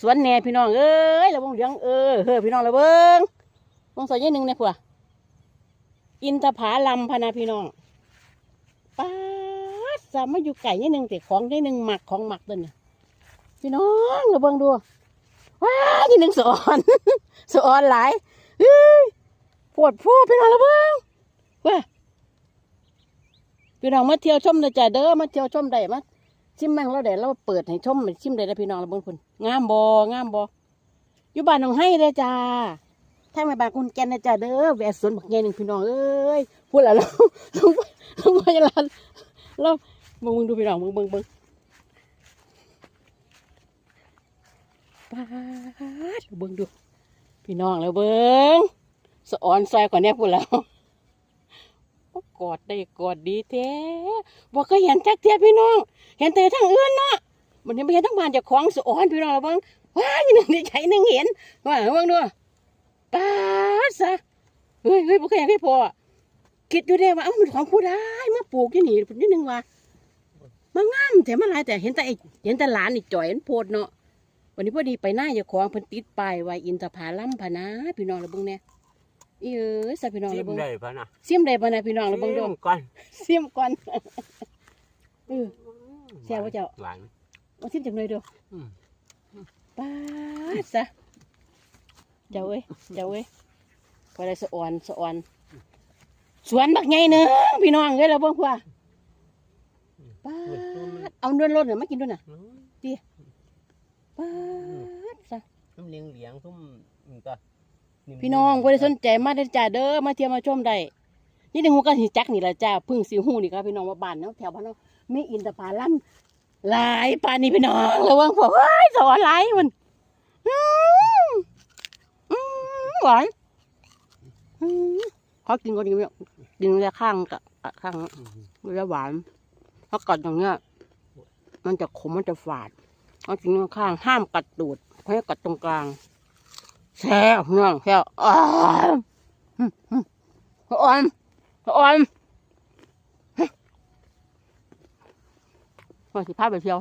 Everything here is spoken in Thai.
สวนแหน่พี่น้องเอ้ยระวงเหลืองเออเฮ้อพี่น้องระเบิงวงสอยยี่หนึ่งเนี่ยผัวอินทผาลัมพนาพี่น้องป้าสามมาอยู่ไก่ยี่หนึ่งแต่ของยี่หนึ่งหมักของหมักตัวเนี่ยพี่น้องระเบิงดูว้ายี่หนึ่งสอนสอนหลายเฮ้ยปวดพูพี่น้องระเบิงว้าพี่น้องมาเที่ยวชมนะจ๊ะเด้อมาเที่ยวชมได้มา ชิมแมงเราเดี๋ยวเราเปิดให้ชมชิมได้แล้วพี่น้องเราเบิ่งคุณงามบ่งามบ่อยู่บ้านหนองให้เลยจ้าถ้าไม่บ้านคุณแกนนะจ้าเด้อแหวะสวนบักใหญ่หนึ่งพี่น้องเอ้ยพูดแล้วเราลงไปลงไปร้านเราเบิ่งเบิ่งดูพี่น้องเบิ่งเบิ่งเบิ่งป้าดเบิ่งดูพี่น้องแล้วเบิ่งสะออนซอยกว่านี้พูดแล้วกอดได้กอดดีแท้บ่เคยเห็นจักเทียพี่น้อง เห็นแต่ทางอื่นเนาะมันยังไม่เห็นทั้งบ้านเจะคล้าของสะอ่อนพี่น้องเราเบิ่งว้ายหนึ่งในใจหนึ่งเห็นว่าเบิ่งดูป้าดซะเฮ้ยเฮ้ยบ่เคยเห็นให้พอคิดดูได้ว่าเอ้ามันของผู้ได้มาปลูกที่นี่ผมนิดนึงว่ามันงามแต่มันหลายแต่เห็นแต่ไอ้เห็นแต่หลานนี่จ่อยมันโพดเนาะวันนี้พอดีไปหน้าเจ้าของเพิ่นติดป้ายไว้อินทผลัมพะนะพี่น้องเราเบิ่งแน่อีเอ้ยซะพี่น้องจิ้เรามเบิ่งได้ปะนะซิมได้บ่นะพี่น้องเราเบิ่งดูจิ้มก่อนซิมก่อนเออ แซ่บบ่เจ้าหวานเอาซิมจังเลยดูอืม ป้าดซะเจ้าเอ้ยเจ้าเอ้ยพอได้สะอ่อนสะอ่อน สวนบักใหญ่เนอะพี่น้องเอ้ยเราเบิ่งว่าป้าดเอาเนื้อรถน่ะมากินด้วยน่ะป้าดซะ ทุ่มเลี้ยงเลี้ยงทุ่มนี่ก็พี่น้องบ่ได้สนใจมาได้อจ้าเด้อมาเที่ยวมาชมได้นี่ในหูก็สิจักนี่ล่ะจ้าเพึ่งสิหูนี่ครับพี่น้องว่าบ้านเนาะแถวบ้านเนาะ มีอินทผลัมหลายปานนี้พี่น้องระวังพวเอ้ยสอนหลายมันอืมอืมหวานอืมเขากินก็ดีเนี่ยกินแล้วข้างกับข้างมันจะหวานถ้ากัดอย่างเงี้ย มันจะขมมันจะฝาดเขากินข้างห้ามกัดตูดให้กัดตรงกลางแซ่บเนื่องแซ่บอ่าอืมอืมอ่อนอ่อน ว่าสิพาไปเที่ยว